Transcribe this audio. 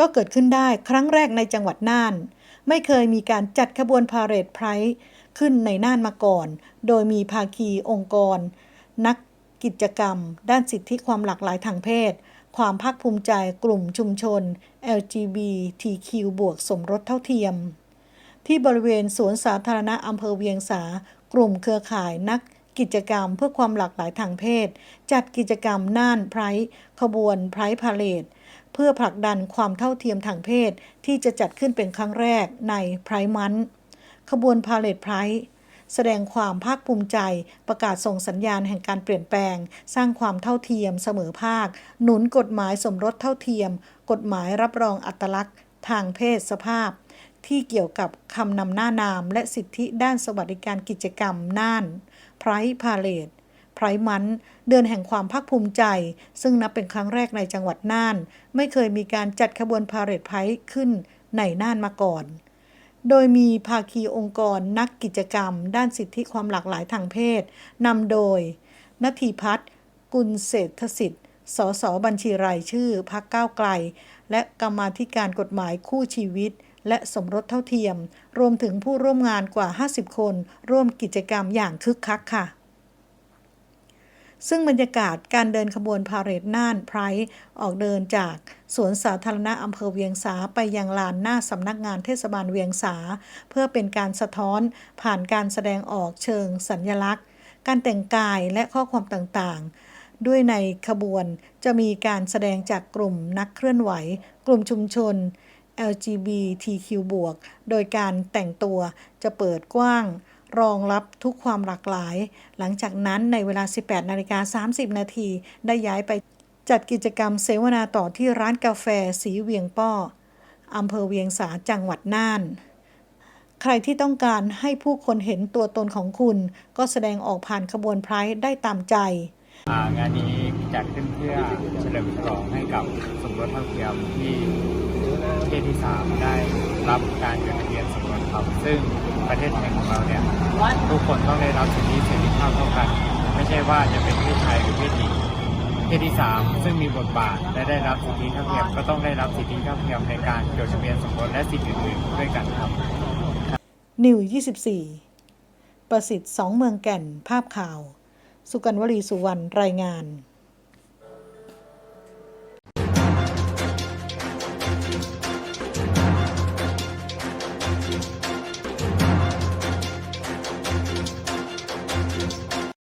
ก็เกิดขึ้นได้ครั้งแรกในจังหวัดน่าน ไม่เคยมีการจัดขบวนพาเหรดไพร์ขึ้นในน่านมาก่อน โดยมีภาคีองค์กร นักกิจกรรม ด้านสิทธิความหลากหลายทางเพศ ความภาคภูมิใจกลุ่มชุมชน LGBTQ บวกสมรสเท่าเทียม ที่บริเวณสวนสาธารณะอำเภอเวียงสา กลุ่มเครือข่ายนักกิจกรรมเพื่อความหลากหลายทางเพศ จัดกิจกรรมน่านไพร์ขบวนไพร์พาเลต เพื่อผลักดันความเท่าเทียมทางเพศที่จะจัดขึ้นเป็นครั้งแรกในไพร์มันขบวนพาเลตไพร์แสดงความภาคภูมิใจ ประกาศส่งสัญญาณแห่งการเปลี่ยนแปลง สร้างความเท่าเทียมเสมอภาค หนุนกฎหมายสมรสเท่าเทียม กฎหมายรับรองอัตลักษณ์ ทางเพศสภาพ ที่เกี่ยวกับคำนำหน้านาม และสิทธิด้านสวัสดิการกิจกรรมน่านไพร์พาเลต ไพร์มันเดือนแห่งความภาคภูมิใจ ซึ่งนับเป็นครั้งแรกในจังหวัดน่าน ไม่เคยมีการจัดขบวนพาเหรดไพร์ขึ้นในน่านมาก่อน โดยมีภาคีองค์กรนักกิจกรรม ด้านสิทธิความหลากหลายทางเพศนำโดยนทีพัฒน์กุลเศรษฐสิทธิ์สสบัญชีรายชื่อพักก้าวไกล และกรรมาธิการกฎหมายคู่ชีวิต และสมรสเท่าเทียม รวมถึงผู้ร่วมงานกว่า 50 คน ร่วมกิจกรรมอย่างคึกคักค่ะ ซึ่งบรรยากาศการเดินขบวนพาเหรดน่านไพร์ออกเดินจากสวนสาธารณะอำเภอเวียงสาไปยังลานหน้าสำนักงานเทศบาลเวียงสา เพื่อเป็นการสะท้อนผ่านการแสดงออกเชิงสัญญลักษณ์ การแต่งกายและข้อความต่างๆ ด้วยในขบวนจะมีการแสดงจากกลุ่มนักเคลื่อนไหว กลุ่มชุมชน LGBTQ บวกโดยการแต่งตัวจะเปิดกว้าง รองรับทุกความหลากหลาย หลังจากนั้นในเวลา 18นาฬิกา30 นาทีได้ย้ายไปจัดกิจกรรมเสวนาต่อที่ร้านกาแฟสีเวียงป้ออำเภอเวียงสาจังหวัดน่าน ใครที่ต้องการให้ผู้คนเห็นตัวตนของคุณ ก็แสดงออกผ่านขบวนไพร์ได้ตามใจางานนี้จัดขึ้นเพื่อเฉลิมฉลองให้กับสมรสเท่าเทียมที่เพศที่สามได้รับการจดทะเบียนส ครับ ซึ่งประเทศไทยของเราเนี่ยทุกคนต้องได้รับสิทธิเสรีภาพเท่ากัน ไม่ใช่ว่าจะเป็นเพศชายหรือเพศหญิงเพศที่สามซึ่งมีบทบาทและได้รับสิทธิเท่าเทียมก็ต้องได้รับสิทธิเท่าเทียมในการจดทะเบียนสมรสและสิทธิอื่นๆด้วยกันครับนิว24 ประสิทธิ์สองเมืองแก่นภาพข่าว สุกันวลีสุวรรณรายงาน